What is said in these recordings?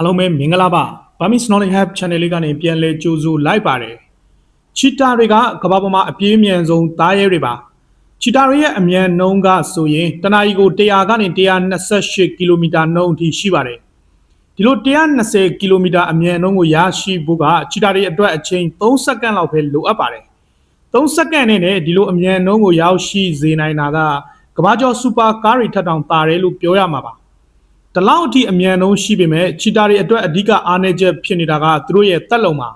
အားလုံးပဲမင်္ဂလာပါ Burmese Knowledge Hub Channel လေးကနေပြန်လဲကြိုဆိုလိုက်ပါတယ်ချီတာတွေကကမ္ဘာပေါ်မှာအပြေးမြန်ဆုံးသားရဲတွေပါချီတာတွေရဲ့အမြန်နှုန်းကဆိုရင်တနာရီကို100ကနေ128ကီလိုမီတာနှုန်းအထိရှိပါတယ်ဒီလို120ကီလိုမီတာအမြန်နှုန်းကိုရရှိဖို့ကချီတာတွေအတွက်အချိန်3စက္ကန့်လောက်ပဲလိုအပ်ပါတယ်3စက္ကန့်နဲ့ဒီလိုအမြန်နှုန်းကိုရောက်ရှိစေနိုင်တာကကမ္ဘာကျော်စူပါကားတွေထက်တောင်တာတယ်လို့ပြောရမှာပါ ဒီလောက်အထိအမြန်နှုန်းရှိပေမဲ့ချီတာတွေအတွက်အဓိကအားနည်းချက်ဖြစ်နေတာကသူတို့ရဲ့တက်လုံပါ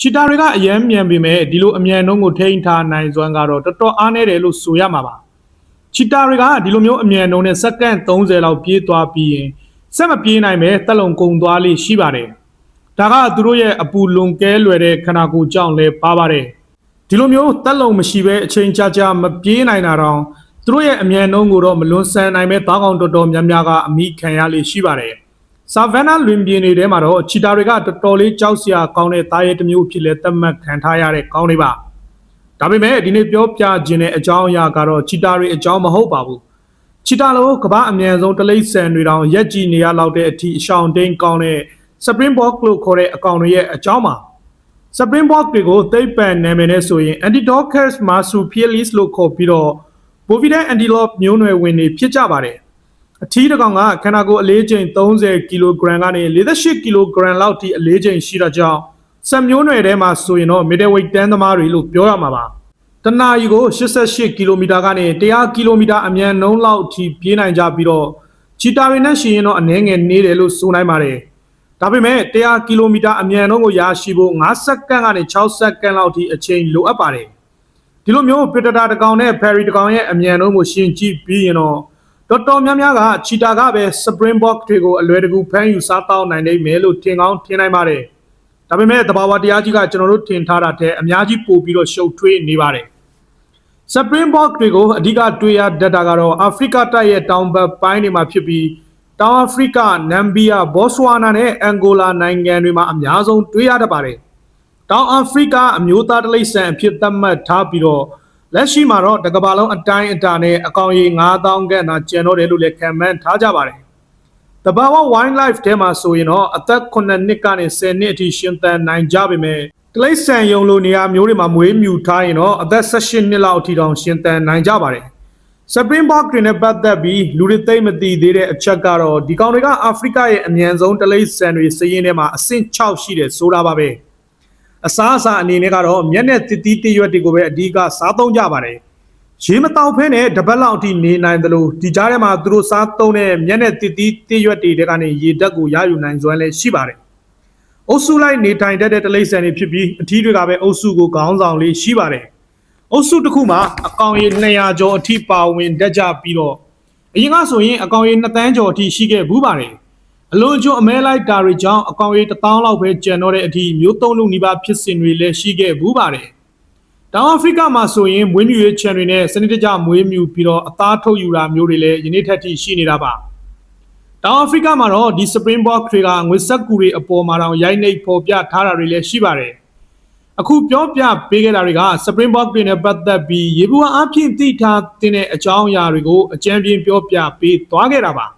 ချီတာတွေကအရန်မြန်ပေမဲ့ဒီလိုအမြန်နှုန်းကိုထိန်းထားနိုင်စွမ်းကတော့တော်တော်အားနည်းတယ်လို့ဆိုရမှာပါချီတာတွေကဒီလိုမျိုးအမြန်နှုန်းနဲ့စက္ကန့်30လောက်ပြေးသွားပြီးရင်စက်မပြေးနိုင်ပဲတက်လုံကုန်သွားလိရှိပါတယ်ဒါကသူတို့ရဲ့အပူလွန်ကဲလွယ်တဲ့ခန္ဓာကိုယ်ကြောင့်လည်းပါပါတယ်ဒီလိုမျိုးတက်လုံမရှိပဲအချိန်ကြာကြာမပြေးနိုင်တာတော့ သူတို့ရဲ့အမြန်နှုန်းကိုတော့မလွန်ဆန်နိုင်ပဲသားကောင်တော်တော်များများကအမိခံရလိရှိပါတယ်ဆာဗန်နာလွင်ပြင်တွေထဲမှာတော့ချီတာတွေကတော်တော်လေးကြောက်စရာကောင်းတဲ့သားရဲတစ်မျိုးဖြစ်လဲသတ်မှတ်ခံထားရတဲ့ကောင်းတွေပါဒါပေမဲ့ဒီနေ့ပြောပြခြင်းတဲ့အကြောင်းအရာကတော့ချီတာတွေအကြောင်းမဟုတ်ပါဘူးချီတာလိုကမ္ဘာအမြန်ဆုံးတလိမ့်ဆန်တွေတောင်ရက်ကြည်နေရလောက်တဲ့အထိအရှောင်တိန်ကောင်းတဲ့ Springbok လို့ခေါ်တဲ့အကောင်တွေရဲ့အကြောင်းပါ Springbok တွေကိုသိပ်ပန်နာမည်နဲ့ဆိုရင် Antidocus marsupialis လို့ခေါ်ပြီးတော့ Bovidae antelope မျိုးနွယ်ဝင်တွေဖြစ်ကြပါတယ်။အထီးတစ်ကောင်ကခန္ဓာကိုယ်အလေးချိန်30ကီလိုဂရမ်ကနေ48ကီလိုဂရမ်လောက်ထိအလေးချိန်ရှိတာကြောင့်ဆက်မျိုးနွယ်ထဲမှာဆိုရင်တော့ middleweight တန်းသမားတွေလို့ပြောရမှာပါ။တနာရီကို88ကီလိုမီတာကနေ100ကီလိုမီတာအမြန်နှုန်းလောက်ထိပြေးနိုင်ကြပြီးတော့ချီတာတွေနဲ့ရှင်ရင်တော့အနည်းငယ်နေတယ်လို့ဆိုနိုင်ပါတယ်။ဒါပေမဲ့100ကီလိုမီတာအမြန်နှုန်းကိုရရှိဖို့9စက္ကန့်ကနေ6စက္ကန့်လောက်ထိအချိန်လိုအပ်ပါတယ်။ ဒီလိုမျိုးပီတာတာတစ်ကောင်နဲ့ဖယ်ရီတစ်ကောင်ရဲ့အမြန်နှုန်းကိုရှင်းကြည့်ပြီးရင်တော့တော်တော်များများကချီတာကပဲ Springbok တွေကိုအလွယ်တကူဖမ်းယူစားတောင်းနိုင်နိုင်မယ်လို့ထင်ကောင်းထင်နိုင်ပါတယ်။ဒါပေမဲ့တဘာဝတရားကြီးကကျွန်တော်တို့ထင်ထားတာတဲ့အများကြီးပိုပြီးတော့ရှုပ်ထွေးနေပါတယ်။ Springbok တွေကိုအဓိကတွေ့ရတတ်တာကတော့အာဖရိကတိုက်ရဲ့တောင်ဘက်ပိုင်းတွေမှာဖြစ်ပြီးတောင်အာဖရိက၊နမ်ဘီးယာ၊ဘော့ဆွာနာနဲ့အန်ဂိုလာနိုင်ငံတွေမှာအများဆုံးတွေ့ရတတ်ပါတယ်။ တောင်အာဖရိကအမျိုးသားတလိပ်ဆန်အဖြစ်သတ်မှတ်ထားပြီးတော့လက်ရှိမှာတော့တကဘာလုံးအတိုင်းအတာနဲ့အကောင်ရေ9000ခန့်သာကျန်တော့တယ်လို့လည်းခံမှန်းထားကြပါတယ်။တဘာဝ wildlife ထဲမှာဆိုရင်တော့အသက်9နှစ်ကနေ10နှစ်အထိရှင်သန်နိုင်ကြပေမဲ့တလိပ်ဆန်ယုံလိုနေရာမျိုးတွေမှာမွေးမြူထားရင်တော့အသက်18နှစ်လောက်အထိတောင်ရှင်သန်နိုင်ကြပါတယ်။ Supreme Box တွေနဲ့ပတ်သက်ပြီးလူတွေသိမသိသေးတဲ့အချက်ကတော့ဒီကောင်တွေကအာဖရိကရဲ့အမြန်ဆုံးတလိပ်ဆန်တွေစည်ရင်းထဲမှာအဆင့်6ရှိတယ်ဆိုတာပါပဲ။ အစားအစာအနေနဲ့ကတော့မျက်နှာတစ်တီးတရွက်တွေကိုပဲအဓိကစားသုံးကြပါတယ်ရေမတောက်ဖဲနဲ့တပတ်လောက်အထိနေနိုင်တယ်လို့ဒီကြားထဲမှာသူတို့စားသုံးတဲ့မျက်နှာတစ်တီးတရွက်တွေတဲကနေရေဓာတ်ကိုရယူနိုင်စွမ်းလည်းရှိပါတယ်အုပ်စုလိုက်နေထိုင်တတ်တဲ့တလိษံတွေဖြစ်ပြီးအထီးတွေကပဲအုပ်စုကိုခေါင်းဆောင်လေးရှိပါတယ်အုပ်စုတစ်ခုမှာအကောင်ရေ200ကျော်အထိပါဝင်တတ်ကြပြီးတော့အရင်ကဆိုရင်အကောင်ရေ2တန်းကျော်အထိရှိခဲ့ဘူးပါတယ် အလွန်ကျွအမဲလိုက်တာတွေကြောင့်အကောင်ရေ1000လောက်ပဲကျန်တော့တဲ့အထိမျိုးသုံးလုံးနီးပါးဖြစ်စဉ်တွေလည်းရှိခဲ့ဘူးပါတယ်။တောင်အာဖရိကမှာဆိုရင်မွေးမြူရေးခြံတွေနဲ့စနစ်တကျမွေးမြူပြီးတော့အသားထုတ်ယူတာမျိုးတွေလည်းယနေ့ထက်ထိရှိနေတာပါ။တောင်အာဖရိကမှာတော့ဒီ Springbok တွေကငွေဆက်ကူတွေအပေါ်မှာတော့ရိုက်နှိပ်ပေါ်ပြထားတာတွေလည်းရှိပါတယ်။အခုပြောပြပေးခဲ့တာတွေက Springbok တွေနဲ့ပတ်သက်ပြီးရေဘူးအဖြစ်သိထားတဲ့အကြောင်းအရာတွေကိုအကြံပြပြောပြပေးသွားခဲ့တာပါ။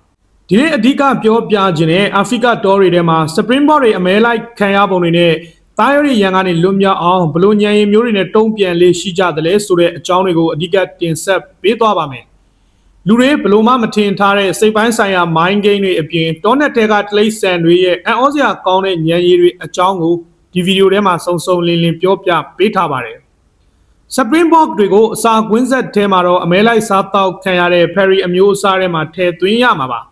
ဒီနေ့အဓိကပြောပြခြင်းနဲ့အာဖရိကတောတွေထဲမှာ Springbok တွေအမဲလိုက်ခံရပုံတွေနဲ့တားရရရန်ကနေလွတ်မြောက်အောင်ဘလို့ညံရင်မျိုးတွေနဲ့တုံးပြန်လေးရှိကြတယ်လဲဆိုတဲ့အကြောင်းတွေကိုအဓိကတင်ဆက်ပေးသွားပါမယ်။လူတွေဘလို့မှမထင်ထားတဲ့စိတ်ပိုင်းဆိုင်ရာ mind game တွေအပြင်တောနက်တဲကတလိษံတွေရဲ့အံ့ဩစရာကောင်းတဲ့ညံရည်တွေအကြောင်းကိုဒီဗီဒီယိုထဲမှာစုံစုံလင်းလင်းပြောပြပေးထားပါတယ်။ Springbok တွေကိုအစာကွင်းဆက်ထဲမှာတော့အမဲလိုက်စားတောက်ခံရတဲ့ Perry အမျိုးအစားထဲမှာထည့်သွင်းရမှာပါ။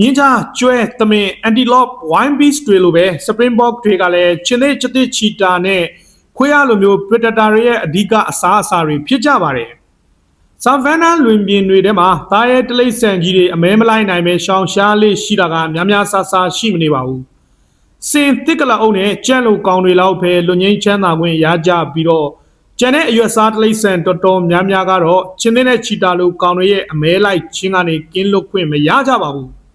မြင်းကြားကျွဲသမင် antelope wine beast တွေလိုပဲ springbok တွေကလည်းချင်းသေးချစ်ချီတာနဲ့ခွေးရလိုမျိုး predator တွေရဲ့အဓိကအစားအစာတွေဖြစ်ကြပါတယ်။ savannah လွင်ပြင်တွေထဲမှာသားရဲတလိษံကြီးတွေအမဲမလိုက်နိုင်ပဲရှောင်ရှားလေးရှိတာကများများဆဆရှိမနေပါဘူး။စင်တစ်ကလအုပ်နဲ့ကြက်လိုကောင်တွေလောက်ပဲလွန်ငင်းချမ်းသာခွင့်ရကြပြီးတော့ကျန်တဲ့အရွက်စားတလိษံတော်တော်များများကတော့ချင်းသေးနဲ့ချီတာလိုကောင်တွေရဲ့အမဲလိုက်ချင်းကနေကင်းလွတ်ခွင့်မရကြပါဘူး။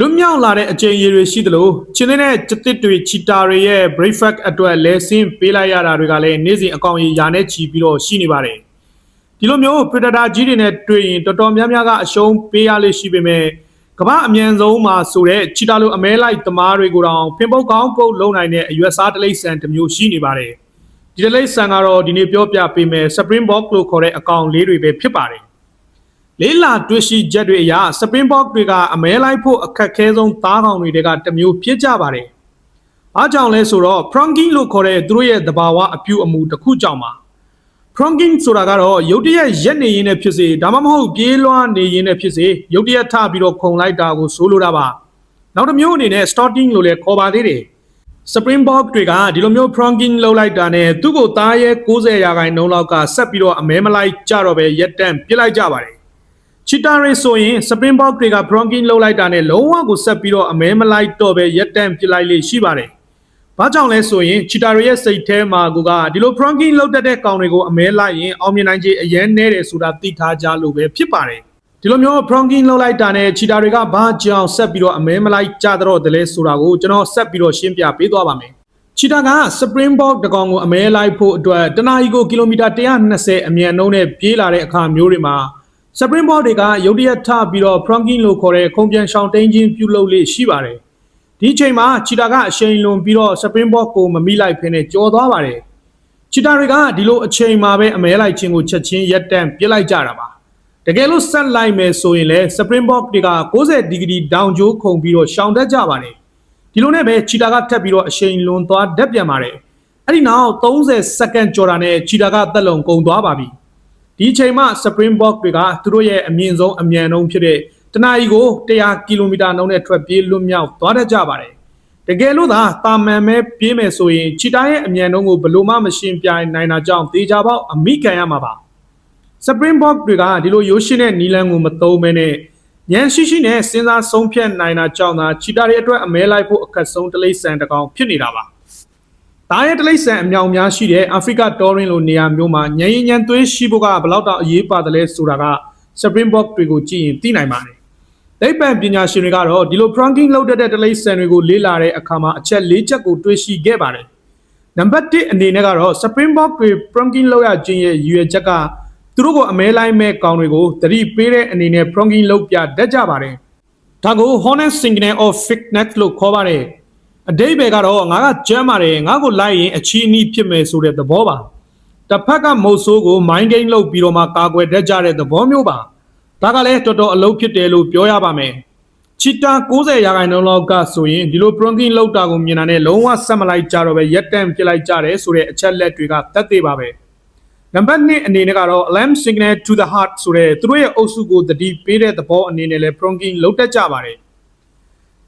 လွတ်မြောက်လာတဲ့အကြိမ်ရေတွေရှိသလိုချင်းတဲ့ကျတစ်တွေချီတာတွေရဲ့ breakfast အတွက်လဲဆင်းပေးလိုက်ရတာတွေကလည်းနေ့စဉ်အကောင်ရေရာနဲ့ချီပြီးတော့ရှိနေပါတယ်ဒီလိုမျိုး predator ကြီးတွေနဲ့တွေ့ရင်တော်တော်များများကအရှုံးပေးရလိမ့်ရှိပေမဲ့ကမ္ဘာအမြန်ဆုံးမှာဆိုတဲ့ချီတာလိုအမဲလိုက်သမားတွေကိုတောင်ဖင်ပုတ်ကောင်းပုတ်လုံးနိုင်တဲ့အရွက်စားတလိษံတစ်မျိုးရှိနေပါတယ်ဒီတလိษံကတော့ဒီနေ့ပြောပြပေးမယ် Springbok လို့ခေါ်တဲ့အကောင်လေးတွေပဲဖြစ်ပါတယ် လေးလာတွေ့ရှိချက်တွေအရ Springbok တွေကအမဲလိုက်ဖို့အခက်ခဲဆုံးသားကောင်တွေကတစ်မျိုးဖြစ်ကြပါတယ်အားကြောင့်လဲဆိုတော့ Pronking လို့ခေါ်တဲ့သူတို့ရဲ့သဘာဝအပြုအမူတစ်ခုကြောင့်ပါ Pronking ဆိုတာကတော့ရုတ်တရက်ရက်နေရင်းနဲ့ဖြစ်စေဒါမှမဟုတ်ပြေးလွှားနေရင်းနဲ့ဖြစ်စေရုတ်တရက်ထပြီးတော့ခုန်လိုက်တာကိုဆိုလိုတာပါနောက်တစ်မျိုးအနေနဲ့ starting လို့လည်းခေါ်ပါသေးတယ် Springbok တွေကဒီလိုမျိုး Pronking လောက်လိုက်တာနဲ့သူ့ကိုသားရဲ90ရာခိုင်နှုန်းလောက်ကဆက်ပြီးတော့အမဲမလိုက်ကြတော့ပဲရက်တန့်ပြစ်လိုက်ကြပါတယ် ချီတာရီဆိုရင် Springbok တွေက Pronking လောက်လိုက်တာနဲ့လုံးဝကိုဆက်ပြီးတော့အမဲမလိုက်တော့ပဲရက်တန့်ပြစ်လိုက်လေရှိပါတယ်။ဘာကြောင့်လဲဆိုရင်ချီတာရီရဲ့စိတ်ထဲမှာကဒီလို Pronking လောက်တတ်တဲ့ကောင်တွေကိုအမဲလိုက်ရင်အောင်မြင်နိုင်ခြေအရင်နဲတယ်ဆိုတာသိထားကြလို့ပဲဖြစ်ပါတယ်။ဒီလိုမျိုး Pronking လောက်လိုက်တာနဲ့ချီတာတွေကဘာကြောင့်ဆက်ပြီးတော့အမဲမလိုက်ကြတော့တယ်လဲဆိုတာကိုကျွန်တော်ဆက်ပြီးတော့ရှင်းပြပေးသွားပါမယ်။ချီတာက Springbok တကောင်ကိုအမဲလိုက်ဖို့အတွက်တနအီကိုကီလိုမီတာ120အမြန်နှုန်းနဲ့ပြေးလာတဲ့အခါမျိုးတွေမှာ Springbok တွေကရုတ်တရက်ထပြီးတော့ Pronking လို့ခေါ်တဲ့ခုံပြန်ရှောင်းတိန်ချင်းပြုလုပ်လေးရှိပါတယ်။ဒီအချိန်မှာချီတာကအရှိန်လွန်ပြီးတော့ Springbok ကိုမမိလိုက်ဖ ೇನೆ ကြော်သွားပါတယ်။ချီတာတွေကဒီလိုအချိန်မှာပဲအမဲလိုက်ခြင်းကိုချက်ချင်းရက်တန့်ပြစ်လိုက်ကြတာပါ။တကယ်လို့ဆက်လိုက်မယ်ဆိုရင်လည်း Springbok တွေက90ဒီဂရီဒေါင်ကျိုးခုန်ပြီးတော့ရှောင်တတ်ကြပါတယ်။ဒီလိုနဲ့ပဲချီတာကထပ်ပြီးတော့အရှိန်လွန်သွားတတ်ပြန်ပါတယ်။အဲ့ဒီနောက်30စက္ကန့်ကြော်တာနဲ့ချီတာကတက်လုံကုန်သွားပါပြီ။ ဒီအချိန်မှာ Springbok တွေကသူတို့ရဲ့အမြင့်ဆုံးအမြန်နှုန်းဖြစ်တဲ့တနအီကို100ကီလိုမီတာနှုန်းနဲ့ထွက်ပြေးလွတ်မြောက်သွားတတ်ကြပါတယ်။တကယ်လို့သာတာမန်ပဲပြေးမယ်ဆိုရင်ချီတာရဲ့အမြန်နှုန်းကိုဘယ်လိုမှမရှင်းပြနိုင်တာကြောင့်တေချာပေါက်အမိခံရမှာပါ။ Springbok တွေကဒီလိုရိုးရှင်းတဲ့နီလန်ကိုမသုံးဘဲနဲ့ညံရှိရှိနဲ့စဉ်းစားဆုံးဖြတ်နိုင်တာကြောင့်သာချီတာတွေအတွက်အမဲလိုက်ဖို့အခက်ဆုံးတလိမ့်ဆန်တကောင်ဖြစ်နေတာပါ။ ဒါရဲ့တလိမ့်ဆန်အမြောင်များရှိတဲ့အာဖရိကတော်ရင်လိုနေရာမျိုးမှာညံရင်ညံသွေးရှိဖို့ကဘယ်လောက်တောင်အရေးပါတယ်လဲဆိုတာက Springbok တွေကိုကြည့်ရင်သိနိုင်ပါတယ်။သိပ္ပံပညာရှင်တွေကတော့ဒီလို pranking လုပ်တတ်တဲ့တလိမ့်ဆန်တွေကိုလေ့လာတဲ့အခါမှာအချက်၄ချက်ကိုတွေ့ရှိခဲ့ပါတယ်။နံပါတ်1အနေနဲ့ကတော့ Springbok တွေ pranking လုပ်ရခြင်းရဲ့ရည်ရွယ်ချက်ကသူတို့ကိုအမဲလိုက်မဲ့ကောင်တွေကိုသတိပေးတဲ့အနေနဲ့ pranking လုပ်ပြတတ်ကြပါတယ်။ဒါကို honest signal of fitness လို့ခေါ်ပါတယ်။ အတိတ်ပဲကတော့ငါကကြမ်းပါတယ်ငါကိုလိုက်ရင်အချီအနီးဖြစ်မယ်ဆိုတဲ့သဘောပါ။တစ်ဖက်ကမုတ်ဆိုးကို mind game လုပ်ပြီးတော့မှကာကွယ်တတ်ကြတဲ့သဘောမျိုးပါ။ဒါကလည်းတော်တော်အလုပ်ဖြစ်တယ်လို့ပြောရပါမယ်။ချီတာ90ရာခိုင်နှုန်းလောက်ကဆိုရင်ဒီလို pranking လုပ်တာကိုမြင်တာနဲ့လုံးဝဆက်မလိုက်ကြတော့ပဲရက်တန့်ပြစ်လိုက်ကြတယ်ဆိုတဲ့အချက်လက်တွေကသက်သေပါပဲ။နံပါတ်2အနေနဲ့ကတော့ alarm signal to the heart ဆိုတဲ့သူတို့ရဲ့အုပ်စုကိုတတိပေးတဲ့သဘောအနေနဲ့လည်း pranking လုပ်တတ်ကြပါတယ်။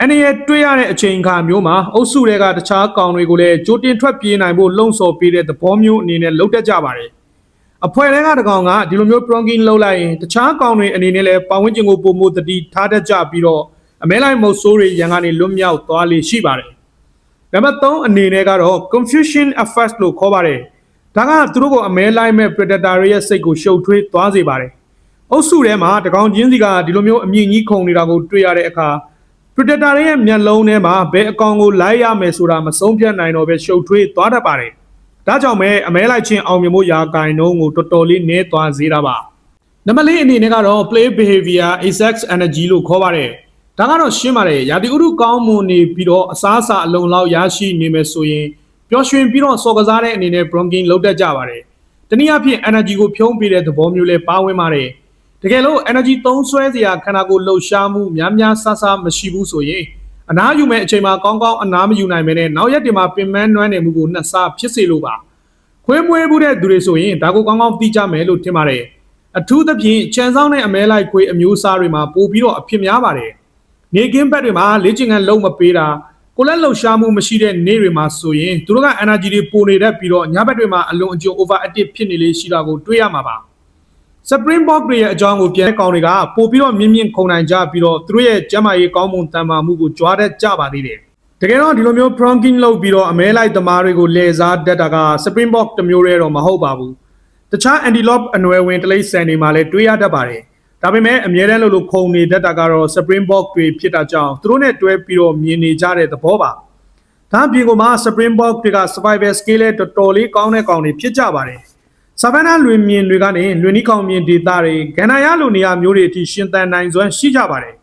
အနေနဲ့တွေ့ရတဲ့အချိန်အခါမျိုးမှာအုပ်စုတွေကတခြားကောင်တွေကိုလည်းကြိုတင်ထွက်ပြေးနိုင်ဖို့လှုံ့ဆော်ပေးတဲ့သဘောမျိုးအနေနဲ့လုပ်တတ်ကြပါတယ်။အဖွဲတွေကတကောင်ကဒီလိုမျိုး pranking လုပ်လိုက်ရင်တခြားကောင်တွေအနေနဲ့လည်းပတ်ဝန်းကျင်ကိုပုံမတတိထားတတ်ကြပြီးတော့အမဲလိုက်မုတ်ဆိုးတွေရန်ကနေလွတ်မြောက်သွားလေရှိပါတယ်။နံပါတ်3အနေနဲ့ကတော့ confusion effect လို့ခေါ်ပါတယ်။ဒါကသူတို့ကိုအမဲလိုက်မဲ့ predator တွေရဲ့စိတ်ကိုရှုပ်ထွေးသွားစေပါတယ်။အုပ်စုထဲမှာတကောင်ချင်းစီကဒီလိုမျိုးအမြင့်ကြီးခုန်နေတာကိုတွေ့ရတဲ့အခါ predator တွေရဲ့မျက်လုံးထဲမှာဘယ်အကောင်ကိုလိုက်ရမယ်ဆိုတာမဆုံးဖြတ်နိုင်တော့ပဲရှုပ်ထွေးသွားတတ်ပါတယ်။ဒါကြောင့်ပဲအမဲလိုက်ချင်းအောင်မြင်မှုရာဂိုင်နှုန်းကိုတော်တော်လေးနည်းသွားစေတာပါ။နံပါတ်၄အနေနဲ့ကတော့ play behavior exact energy လို့ခေါ်ပါတယ်။ဒါကတော့ရှင်းပါတယ်။ရာသီဥတုကောင်းမွန်နေပြီးတော့အစားအစာအလုံလောက်ရရှိနေမယ်ဆိုရင်ပျော်ရွှင်ပြီးတော့စော်ကစားတဲ့အနေနဲ့ bronking လုပ်တတ်ကြပါတယ်။တနည်းအားဖြင့် energy ကိုဖြုံးပေးတဲ့သဘောမျိုးလေးပါဝင်ပါတယ်။ တကယ်လို့ energy သုံးစွဲစရာခန္ဓာကိုယ်လှုပ်ရှားမှုများများဆဆမရှိဘူးဆိုရင်အနားယူမဲ့အချိန်မှာကောင်းကောင်းအနားမယူနိုင်မဲနဲ့နောက်ရက်တွေမှာပင်ပန်းနွမ်းနေမှုကိုနှစ်ဆဖြစ်စေလိုပါ။ခွေးမွေးမှုတဲ့သူတွေဆိုရင်ဒါကိုကောင်းကောင်းသိကြမယ်လို့ထင်ပါတယ်။အထူးသဖြင့်ခြံဆောင်တဲ့အမဲလိုက်ခွေးအမျိုးအစားတွေမှာပိုပြီးတော့အဖြစ်များပါတယ်။နေကင်းဘက်တွေမှာလေ့ကျင့်ခန်းလုံးမပေးတာကိုလက်လှုပ်ရှားမှုမရှိတဲ့နေ့တွေမှာဆိုရင်သူတို့က energy တွေပိုနေတတ်ပြီးတော့ညဘက်တွေမှာအလွန်အကျွံ over active ဖြစ်နေလေရှိတာကိုတွေ့ရမှာပါ Springbok တွေရဲ့အကြောင်းကိုပြန်ကောင်တွေကပို့ပြီးတော့မြင့်မြင့်ခုန်နိုင်ကြပြီးတော့သူတို့ရဲ့ကျန်းမာရေးကောင်းမွန်တန်မာမှုကိုကြွားတတ်ကြပါသေးတယ်တကယ်တော့ဒီလိုမျိုး pranking လုပ်ပြီးတော့အမဲလိုက်သမားတွေကိုလဲစားတတ်တာက Springbok တစ်မျိုးတည်းတော့မဟုတ်ပါဘူးတခြား antelope အနွယ်ဝင်တလိပ်ဆန်တွေမှာလည်းတွေ့ရတတ်ပါတယ်ဒါပေမဲ့အမြဲတမ်းလို့လို့ခုံနေတတ်တာကတော့ Springbok တွေဖြစ်တာကြောင့်သူတို့နဲ့တွဲပြီးတော့မြင်နေကြတဲ့သဘောပါဒါအပြင်ကမှ Springbok တွေက survival skill နဲ့တော်တော်လေးကောင်းတဲ့ကောင်တွေဖြစ်ကြပါတယ် ဆာဗန်နာလွင်မြင်တွေကနေလွင်နီးကောင်မြင်ဒေသတွေကန္နာရလိုနေရာမျိုးတွေအထိရှင်သန်နိုင်စွမ်းရှိကြပါတယ်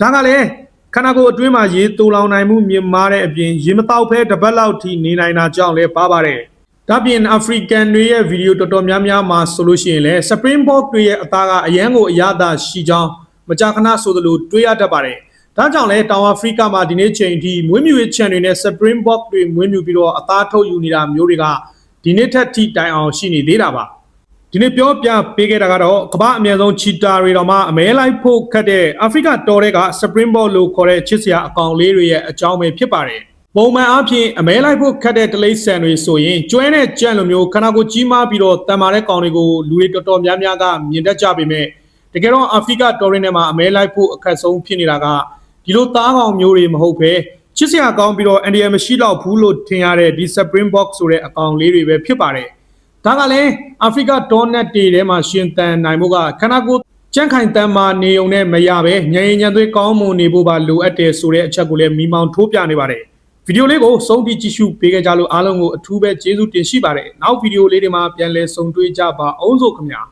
ဒါကလည်းခန္ဓာကိုယ်အတွင်းမှာရေတူလောင်နိုင်မှုမြင့်မားတဲ့အပြင်ရေမတောက်ဖဲတစ်ပတ်လောက်ထိနေနိုင်တာကြောင့်လည်းပါပါတယ်။ဒါပြင်အာဖရိကန်တွေရဲ့ဗီဒီယိုတော်တော်များများမှာဆိုလို့ရှိရင်လည်း Springbok တွေရဲ့အသားကအရန်ကိုအရသာရှိကြောင်းမကြာခဏဆိုသလိုတွေးရတတ်ပါတယ်။ဒါကြောင့်လည်းတောင်အာဖရိကမှာဒီနေ့ချိန်ထိမွေးမြူရေးချန်တွေနဲ့ Springbok တွေမွေးမြူပြီးတော့အသားထုတ်ယူနေတာမျိုးတွေက ဒီနေ့ထက်ထိတိုင်အောင်ရှိနေသေးတာပါ။ဒီနေ့ပြောပြပေးခဲ့တာကတော့ကမ္ဘာအမြန်ဆုံးချီတာတွေတော်မှအမဲလိုက်ဖို့ခတ်တဲ့အာဖရိကတော်တွေက Springbok လို့ခေါ်တဲ့ချစ်စရာအကောင်လေးတွေရဲ့အကြောင်းပဲဖြစ်ပါတယ်။ပုံမှန်အားဖြင့်အမဲလိုက်ဖို့ခတ်တဲ့တလိษံတွေဆိုရင်ကျွဲနဲ့ကြံ့လိုမျိုးခန္ဓာကိုယ်ကြီးမားပြီးတော့တန်မာတဲ့ကောင်တွေကိုလူတွေတော်တော်များများကမြင်တတ်ကြပေမဲ့တကယ်တော့အာဖရိကတော်တွေနဲ့မှာအမဲလိုက်ဖို့အခက်ဆုံးဖြစ်နေတာကဒီလိုသားကောင်မျိုးတွေမဟုတ်ဘဲ ချစ်စရာကောင်းပြီးတော့အန်ဒီယမရှိတော့ဘူးလို့ထင်ရတဲ့ဒီ Springbok ဆိုတဲ့အကောင်လေးတွေပဲဖြစ်ပါတယ်။ဒါကလည်းအာဖရိကဒေါနက်တွေထဲမှာရှင်သန်နိုင်မှုကခန္ဓာကိုယ်ကြန့်ခိုင်တမ်းမာနေုံနဲ့မရပဲညင်ညံသွေးကောင်းမွန်နေဖို့ပါလိုအပ်တယ်ဆိုတဲ့အချက်ကိုလည်းမိမောင်ထိုးပြနေပါတယ်ဗီဒီယိုလေးကိုစုံပြီးကြည့်ရှုပေးကြလို့အားလုံးကိုအထူးပဲကျေးဇူးတင်ရှိပါတယ်နောက်ဗီဒီယိုလေးတွေမှာပြန်လည်ဆုံတွေ့ကြပါအောင်စို့ခင်ဗျာ